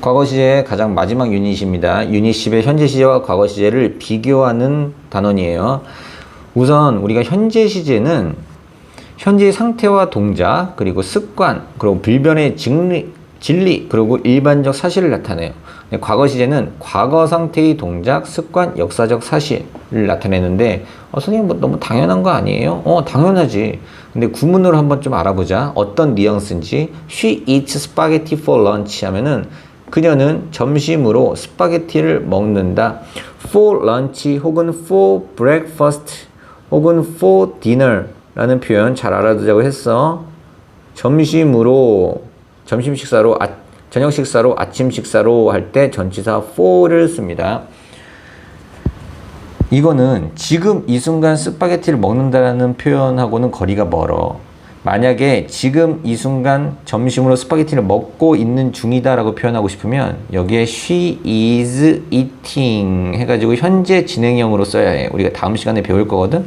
과거 시제의 가장 마지막 유닛입니다. 유닛 10의 현재 시제와 과거 시제를 비교하는 단원이에요. 우선 우리가 현재 시제는 현재 상태와 동작, 그리고 습관, 그리고 불변의 진리, 진리, 그리고 일반적 사실을 나타내요. 과거 시제는 과거 상태의 동작, 습관, 역사적 사실을 나타내는데 어, 선생님 뭐 너무 당연한 거 아니에요? 어 당연하지. 근데 구문으로 한번 좀 알아보자. 어떤 뉘앙스인지 She eats spaghetti for lunch 하면은 그녀는 점심으로 스파게티를 먹는다. For lunch 혹은 for breakfast 혹은 for dinner 라는 표현 잘 알아두자고 했어. 점심으로 점심 식사로 아, 저녁 식사로 아침 식사로 할 때 전치사 for를 씁니다. 이거는 지금 이 순간 스파게티를 먹는다라는 표현하고는 거리가 멀어. 만약에 지금 이 순간 점심으로 스파게티를 먹고 있는 중이다라고 표현하고 싶으면 여기에 she is eating 해가지고 현재 진행형으로 써야 해. 우리가 다음 시간에 배울 거거든.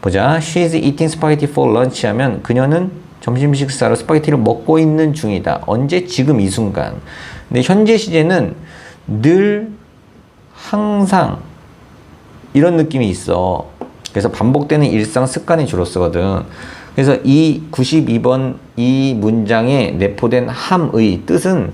보자. She is eating spaghetti for lunch 하면 그녀는 점심 식사로 스파게티를 먹고 있는 중이다. 언제? 지금 이 순간. 근데 현재 시제는 늘 항상 이런 느낌이 있어. 그래서 반복되는 일상 습관이 주로 쓰거든. 그래서 이 92번 이 문장에 내포된 함의 뜻은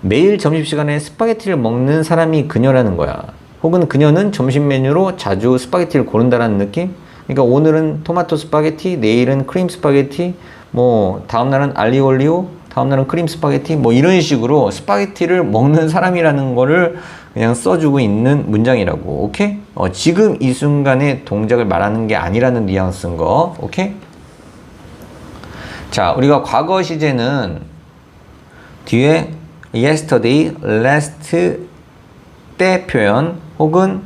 매일 점심시간에 스파게티를 먹는 사람이 그녀라는 거야. 혹은 그녀는 점심 메뉴로 자주 스파게티를 고른다라는 느낌? 그러니까 오늘은 토마토 스파게티, 내일은 크림 스파게티, 뭐 다음날은 알리올리오, 다음날은 크림 스파게티, 뭐 이런 식으로 스파게티를 먹는 사람이라는 거를 그냥 써주고 있는 문장이라고. 오케이? 어, 지금 이 순간의 동작을 말하는 게 아니라는 뉘앙스인 거. 오케이? 자, 우리가 과거 시제는 뒤에 yesterday, last 때 표현 혹은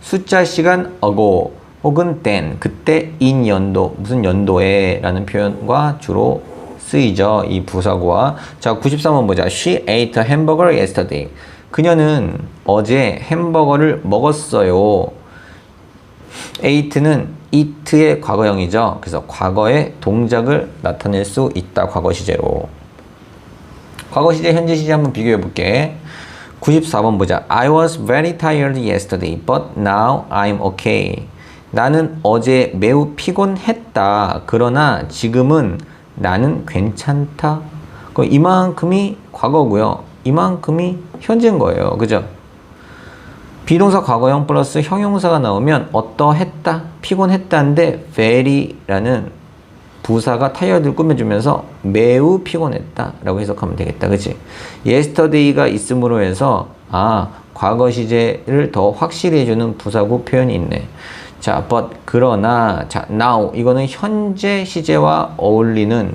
숫자 시간 ago 혹은 then 그때 in 연도 무슨 연도에 라는 표현과 주로 쓰이죠. 이 부사구와 자 93번 보자. She ate a hamburger yesterday. 그녀는 어제 햄버거를 먹었어요. ate는 eat의 과거형이죠. 그래서 과거의 동작을 나타낼 수 있다. 과거 시제로. 과거 시제, 현재 시제 한번 비교해 볼게. 94번 보자. I was very tired yesterday, but now I'm okay. 나는 어제 매우 피곤했다. 그러나 지금은 나는 괜찮다. 그 이만큼이 과거고요. 이만큼이 현재인 거예요. 그죠? 비동사 과거형 플러스 형용사가 나오면 어떠했다, 피곤했다인데 very라는 부사가 타이어드를 꾸며주면서 매우 피곤했다 라고 해석하면 되겠다. 그치? yesterday가 있음으로 해서 아 과거 시제를 더 확실히 해주는 부사구 표현이 있네. 자, but 그러나 자 now 이거는 현재 시제와 어울리는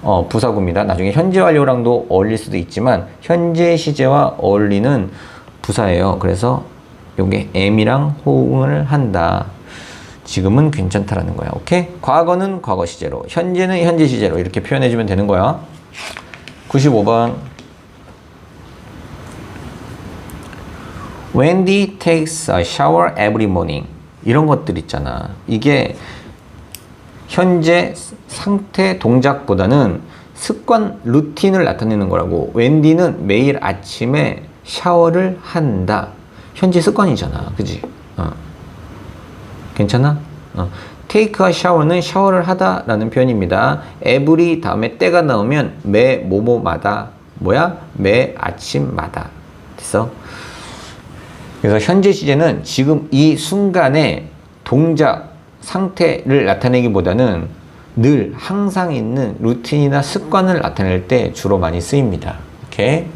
어, 부사구입니다. 나중에 현재 완료랑도 어울릴 수도 있지만 현재 시제와 어울리는 부사예요. 그래서 요게 am이랑 호응을 한다. 지금은 괜찮다라는 거야. 오케이? 과거는 과거 시제로, 현재는 현재 시제로 이렇게 표현해 주면 되는 거야. 95번. Wendy takes a shower every morning. 이런 것들 있잖아. 이게 현재 상태 동작보다는 습관 루틴을 나타내는 거라고. 웬디는 매일 아침에 샤워를 한다. 현재 습관이잖아. 그지? 어. 괜찮아? 어. a shower는 샤워를 하다 라는 표현입니다. every 다음에 때가 나오면 매 뭐뭐마다 뭐야? 매 아침마다. 됐어? 그래서 현재 시제는 지금 이 순간의 동작 상태를 나타내기보다는 늘 항상 있는 루틴이나 습관을 나타낼 때 주로 많이 쓰입니다. 오케이?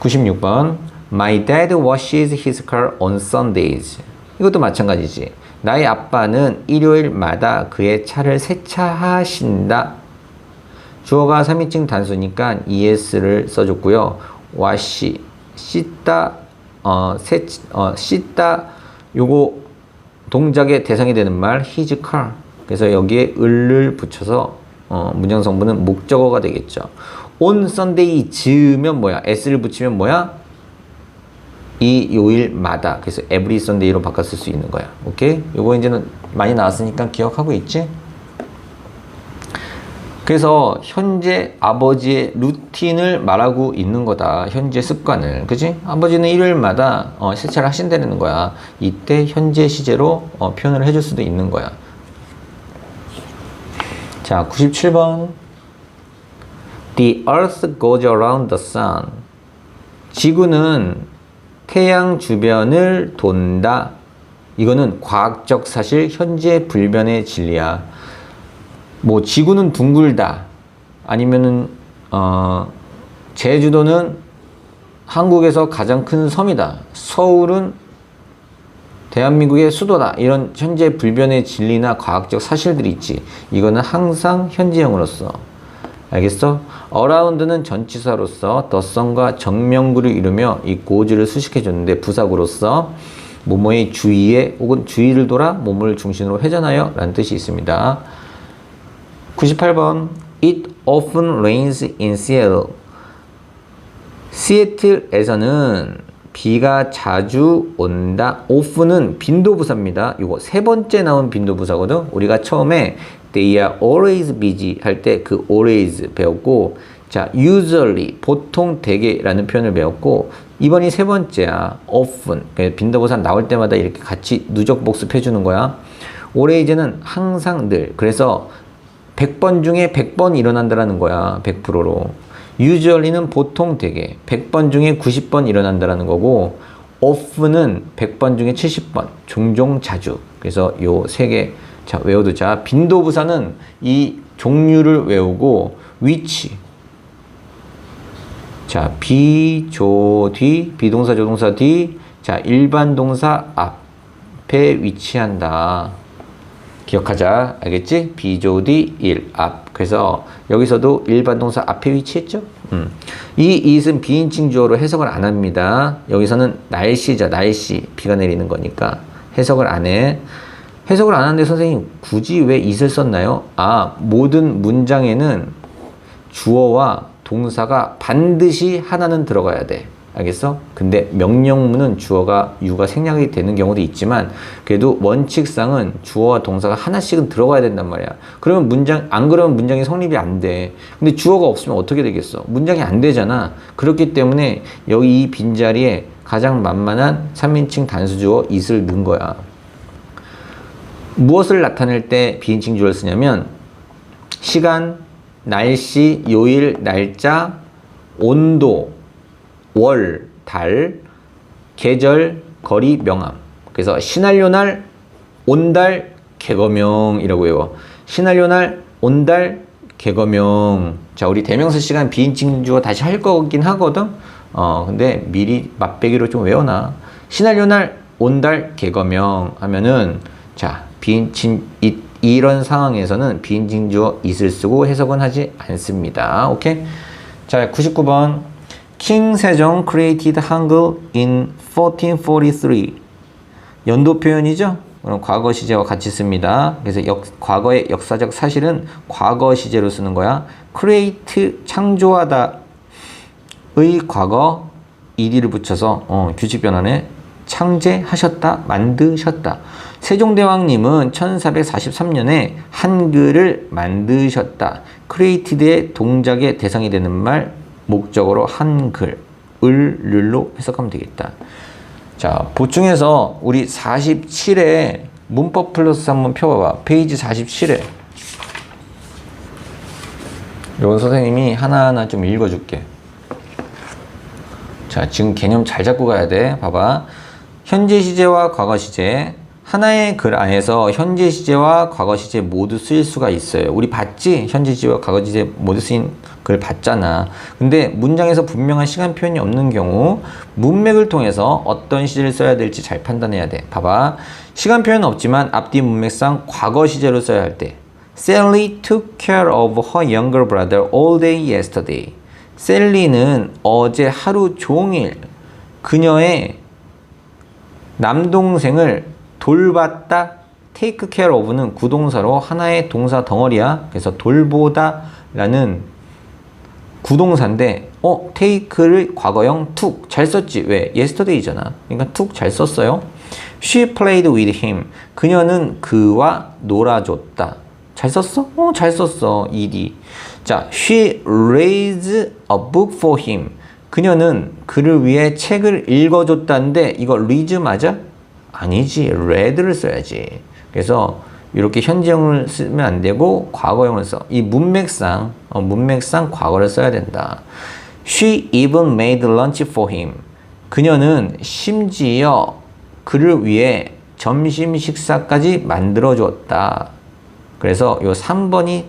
96번 My dad washes his car on Sundays. 이것도 마찬가지지. 나의 아빠는 일요일마다 그의 차를 세차하신다. 주어가 3인칭 단수니까 es를 써줬고요. wash, 씻다, 어, 세, 어, 씻다, 요거 동작의 대상이 되는 말 his car. 그래서 여기에 을을 붙여서 어, 문장 성분은 목적어가 되겠죠. On Sunday 즈면 뭐야? s를 붙이면 뭐야? 이 요일마다. 그래서 every Sunday로 바꿨을 수 있는 거야. 오케이? 요거 이제는 많이 나왔으니까 기억하고 있지? 그래서 현재 아버지의 루틴을 말하고 있는 거다. 현재 습관을. 그지? 아버지는 일요일마다 어, 세차를 하신다는 거야. 이때 현재 시제로 어, 표현을 해줄 수도 있는 거야. 자, 97번. The earth goes around the sun. 지구는 태양 주변을 돈다. 이거는 과학적 사실, 현재 불변의 진리야. 뭐 지구는 둥글다. 아니면은 어 제주도는 한국에서 가장 큰 섬이다. 서울은 대한민국의 수도다. 이런 현재 불변의 진리나 과학적 사실들이 있지. 이거는 항상 현재형으로서. 알겠어? around는 전치사로서 sun과 정명구를 이루며 이 고지를 수식해 줬는데 부사구로서 뭐뭐의 주위에 혹은 주위를 돌아 몸을 중심으로 회전하여 라는 뜻이 있습니다. 98번 It often rains in Seattle. 시애틀에서는 비가 자주 온다. often은 빈도부사입니다. 이거 세 번째 나온 빈도부사거든. 우리가 처음에 they are always busy 할 때 그 always 배웠고 자 usually 보통 대개라는 표현을 배웠고 이번이 세 번째야 often 그러니까 빈도부사 나올 때마다 이렇게 같이 누적 복습해 주는 거야. always는 항상 늘 그래서 100번 중에 100번 일어난다라는 거야. 100%로. Usually는 보통 되게 100번 중에 90번 일어난다라는 거고 often은 100번 중에 70번 종종 자주. 그래서 요 세 개 자 외워두자. 빈도 부사는 이 종류를 외우고 위치. 자 비 조 뒤 비동사 조동사 뒤 자 일반 동사 앞에 위치한다 기억하자. 알겠지? 비조디 일, 앞. 그래서 여기서도 일반 동사 앞에 위치했죠? 음. 이 it은 비인칭 주어로 해석을 안 합니다. 여기서는 날씨죠. 날씨. 비가 내리는 거니까. 해석을 안 해. 해석을 안 하는데 선생님 굳이 왜 it을 썼나요? 아, 모든 문장에는 주어와 동사가 반드시 하나는 들어가야 돼. 알겠어? 근데 명령문은 주어가 유가 생략이 되는 경우도 있지만 그래도 원칙상은 주어와 동사가 하나씩은 들어가야 된단 말이야. 그러면 문장 안 그러면 문장이 성립이 안 돼. 근데 주어가 없으면 어떻게 되겠어? 문장이 안 되잖아. 그렇기 때문에 여기 이 빈자리에 가장 만만한 3인칭 단수주어 it을 넣은 거야. 무엇을 나타낼 때 비인칭 주어를 쓰냐면 시간, 날씨, 요일, 날짜, 온도, 월, 달, 계절, 거리, 명암. 그래서 시날요 날, 온달, 개거명이라고 해요. 시날요 날, 온달, 개거명. 자, 우리 대명사 시간 비인칭 주어 다시 할 거긴 하거든. 어, 근데 미리 맛배기로 좀 외워놔. 시날요 날, 온달, 개거명 하면은 자, 비인칭 이, 이런 상황에서는 비인칭 주어 있을 쓰고 해석은 하지 않습니다. 오케이? 자, 99번. 킹 세종 created 한글 in 1443. 연도 표현이죠? 그럼 과거 시제와 같이 씁니다. 그래서 역, 과거의 역사적 사실은 과거 시제로 쓰는 거야. create 창조하다 의 과거 ed를 붙여서 어, 규칙 변환에 창제하셨다, 만드셨다. 세종대왕님은 1443년에 한글을 만드셨다. created의 동작의 대상이 되는 말 목적으로 한글, 을, 률로 해석하면 되겠다. 자, 보충해서 우리 47에 문법 플러스 한번 펴봐봐. 페이지 47에. 요건 선생님이 하나하나 좀 읽어줄게. 자, 지금 개념 잘 잡고 가야 돼. 봐봐. 현재 시제와 과거 시제. 하나의 글 안에서 현재 시제와 과거 시제 모두 쓰일 수가 있어요. 우리 봤지? 현재 시제와 과거 시제 모두 쓰인 글 봤잖아. 근데 문장에서 분명한 시간 표현이 없는 경우 문맥을 통해서 어떤 시제를 써야 될지 잘 판단해야 돼. 봐봐. 시간 표현은 없지만 앞뒤 문맥상 과거 시제로 써야 할 때. Sally took care of her younger brother all day yesterday. 셀리는 어제 하루 종일 그녀의 남동생을 돌봤다. take care of는 구동사로 하나의 동사 덩어리야. 그래서 돌보다 라는 구동사인데 어, take를 과거형 툭잘 썼지. 왜? yesterday잖아. 그러니까 툭잘 썼어요. She played with him. 그녀는 그와 놀아줬다. 잘 썼어? 어, 잘 썼어. ed. 자, she raised a book for him. 그녀는 그를 위해 책을 읽어줬다는데 이거 read 맞아? 아니지. read를 써야지. 그래서 이렇게 현재형을 쓰면 안 되고 과거형을 써. 이 문맥상 어, 문맥상 과거를 써야 된다. She even made lunch for him. 그녀는 심지어 그를 위해 점심 식사까지 만들어 주었다. 그래서 요 3번이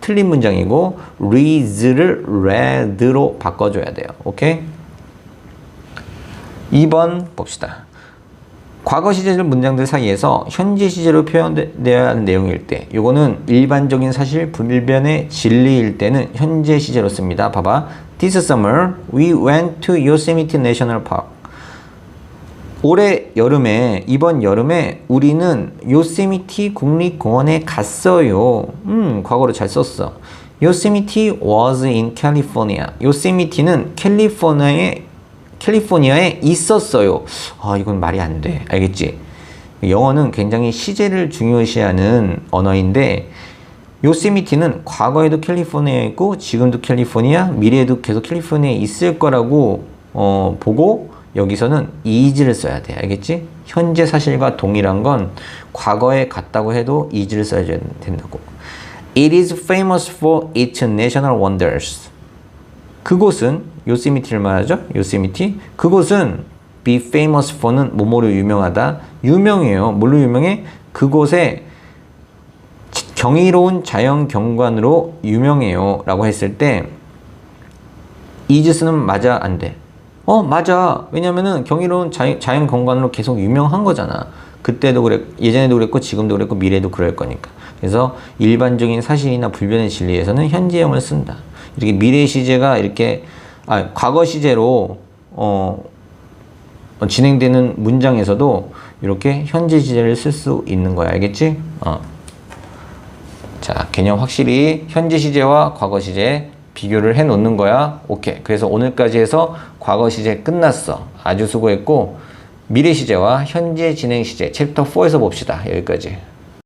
틀린 문장이고 reads를 read로 바꿔 줘야 돼요. 오케이? 2번 봅시다. 과거 시제절 문장들 사이에서 현재 시제로 표현되어야 하는 내용일 때 요거는 일반적인 사실 불변의 진리일 때는 현재 시제로 씁니다. 봐봐. This summer we went to Yosemite National Park. 올해 여름에 이번 여름에 우리는 요세미티 국립공원에 갔어요. 음, 과거로 잘 썼어. Yosemite was in California. 요세미티는 캘리포니아에 캘리포니아에 있었어요. 아, 이건 말이 안 돼. 알겠지? 영어는 굉장히 시제를 중요시하는 언어인데 요세미티는 과거에도 캘리포니아에 있고 지금도 캘리포니아, 미래에도 계속 캘리포니아에 있을 거라고 어, 보고 여기서는 is를 써야 돼. 알겠지? 현재 사실과 동일한 건 과거에 갔다고 해도 is를 써야 된다고. It is famous for its national wonders. 그곳은 요세미티를 말하죠. 요세미티. 그곳은 be famous for는 뭐뭐로 유명하다. 유명해요. 뭘로 유명해? 그곳에 경이로운 자연 경관으로 유명해요. 라고 했을 때 is는 맞아 안 돼. 어 맞아. 왜냐면은 경이로운 자연, 자연 경관으로 계속 유명한 거잖아. 그때도 그랬 예전에도 그랬고 지금도 그랬고 미래도 그럴 거니까. 그래서 일반적인 사실이나 불변의 진리에서는 현재형을 쓴다. 이렇게 미래 시제가 이렇게 아 과거 시제로 어 진행되는 문장에서도 이렇게 현재 시제를 쓸 수 있는 거야. 알겠지? 어. 자, 개념 확실히 현재 시제와 과거 시제 비교를 해 놓는 거야. 오케이. 그래서 오늘까지 해서 과거 시제 끝났어. 아주 수고했고 미래 시제와 현재 진행 시제 챕터 4에서 봅시다. 여기까지.